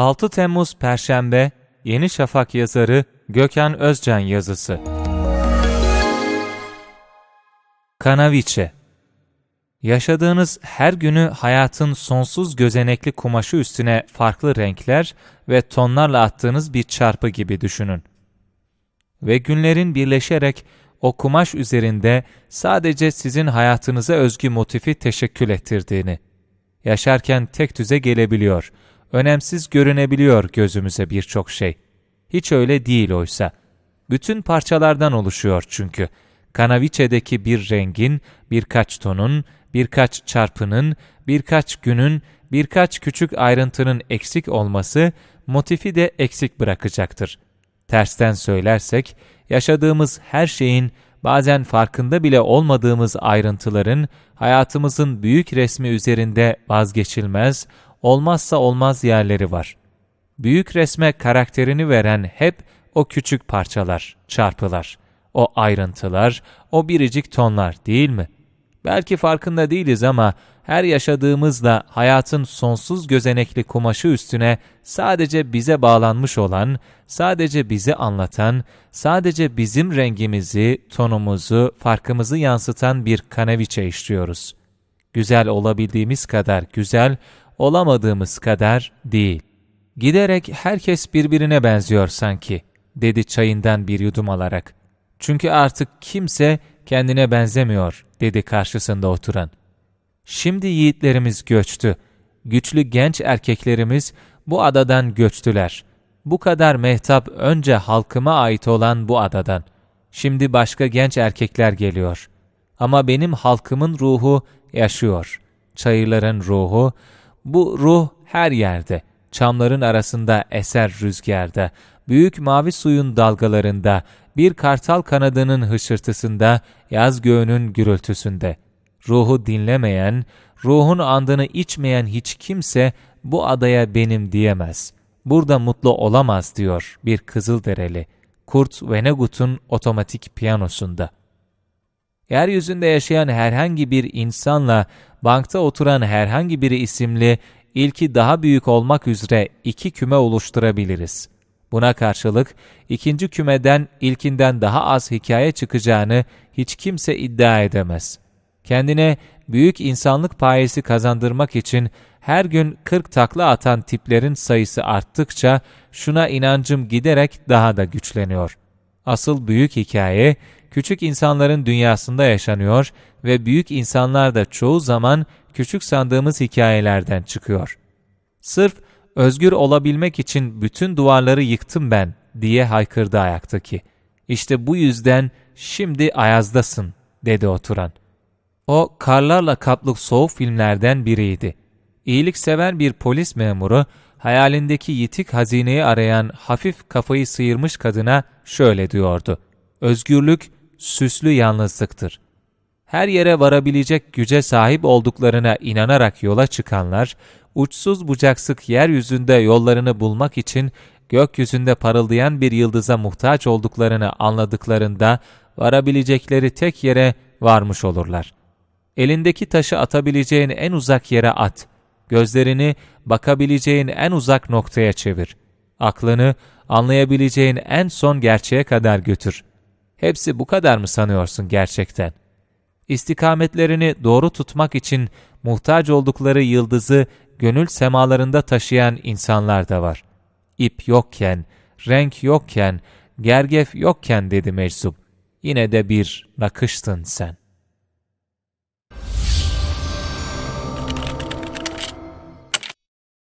6 Temmuz Perşembe Yeni Şafak yazarı Gökhan Özcan yazısı. Kanaviçe Yaşadığınız her günü hayatın sonsuz gözenekli kumaşı üstüne farklı renkler ve tonlarla attığınız bir çarpı gibi düşünün. Ve günlerin birleşerek o kumaş üzerinde sadece sizin hayatınıza özgü motifi teşekkül ettirdiğini. Yaşarken tek düze gelebiliyor, önemsiz görünebiliyor gözümüze birçok şey. Hiç öyle değil oysa. Bütün parçalardan oluşuyor çünkü. Kanaviçe'deki bir rengin, birkaç tonun, birkaç çarpının, birkaç günün, birkaç küçük ayrıntının eksik olması motifi de eksik bırakacaktır. Tersten söylersek, yaşadığımız her şeyin bazen farkında bile olmadığımız ayrıntıların hayatımızın büyük resmi üzerinde vazgeçilmez, olmazsa olmaz yerleri var. Büyük resme karakterini veren hep o küçük parçalar, çarpılar, o ayrıntılar, o biricik tonlar değil mi? Belki farkında değiliz ama her yaşadığımızda hayatın sonsuz gözenekli kumaşı üstüne sadece bize bağlanmış olan, sadece bizi anlatan, sadece bizim rengimizi, tonumuzu, farkımızı yansıtan bir kaneviçe işliyoruz. Güzel olabildiğimiz kadar güzel, olamadığımız kadar değil. Giderek herkes birbirine benziyor sanki, dedi çayından bir yudum alarak. Çünkü artık kimse kendine benzemiyor, dedi karşısında oturan. Şimdi yiğitlerimiz göçtü. Güçlü genç erkeklerimiz bu adadan göçtüler. Bu kadar mehtap önce halkıma ait olan bu adadan. Şimdi başka genç erkekler geliyor. Ama benim halkımın ruhu yaşıyor. Çayırların ruhu, bu ruh her yerde. Çamların arasında eser rüzgarda, büyük mavi suyun dalgalarında, bir kartal kanadının hışırtısında, yaz göğünün gürültüsünde. Ruhu dinlemeyen, ruhun andını içmeyen hiç kimse bu adaya benim diyemez. Burada mutlu olamaz diyor bir Kızıldereli. Kurt Vennegut'un otomatik piyanosunda. Yeryüzünde yaşayan herhangi bir insanla bankta oturan herhangi biri isimli ilki daha büyük olmak üzere iki küme oluşturabiliriz. Buna karşılık ikinci kümeden ilkinden daha az hikaye çıkacağını hiç kimse iddia edemez. Kendine büyük insanlık payesi kazandırmak için her gün 40 takla atan tiplerin sayısı arttıkça şuna inancım giderek daha da güçleniyor. Asıl büyük hikaye küçük insanların dünyasında yaşanıyor ve büyük insanlar da çoğu zaman küçük sandığımız hikayelerden çıkıyor. Sırf özgür olabilmek için bütün duvarları yıktım ben diye haykırdı ayaktaki. İşte bu yüzden şimdi ayazdasın dedi oturan. O karlarla kaplı soğuk filmlerden biriydi. İyiliksever bir polis memuru hayalindeki yitik hazineyi arayan hafif kafayı sıyırmış kadına şöyle diyordu. Özgürlük süslü yalnızlıktır. Her yere varabilecek güce sahip olduklarına inanarak yola çıkanlar, uçsuz bucaksız yeryüzünde yollarını bulmak için gökyüzünde parıldayan bir yıldıza muhtaç olduklarını anladıklarında varabilecekleri tek yere varmış olurlar. Elindeki taşı atabileceğin en uzak yere at. Gözlerini bakabileceğin en uzak noktaya çevir. Aklını anlayabileceğin en son gerçeğe kadar götür. Hepsi bu kadar mı sanıyorsun gerçekten? İstikametlerini doğru tutmak için muhtaç oldukları yıldızı gönül semalarında taşıyan insanlar da var. İp yokken, renk yokken, gergef yokken dedi meczup. Yine de bir nakıştın sen.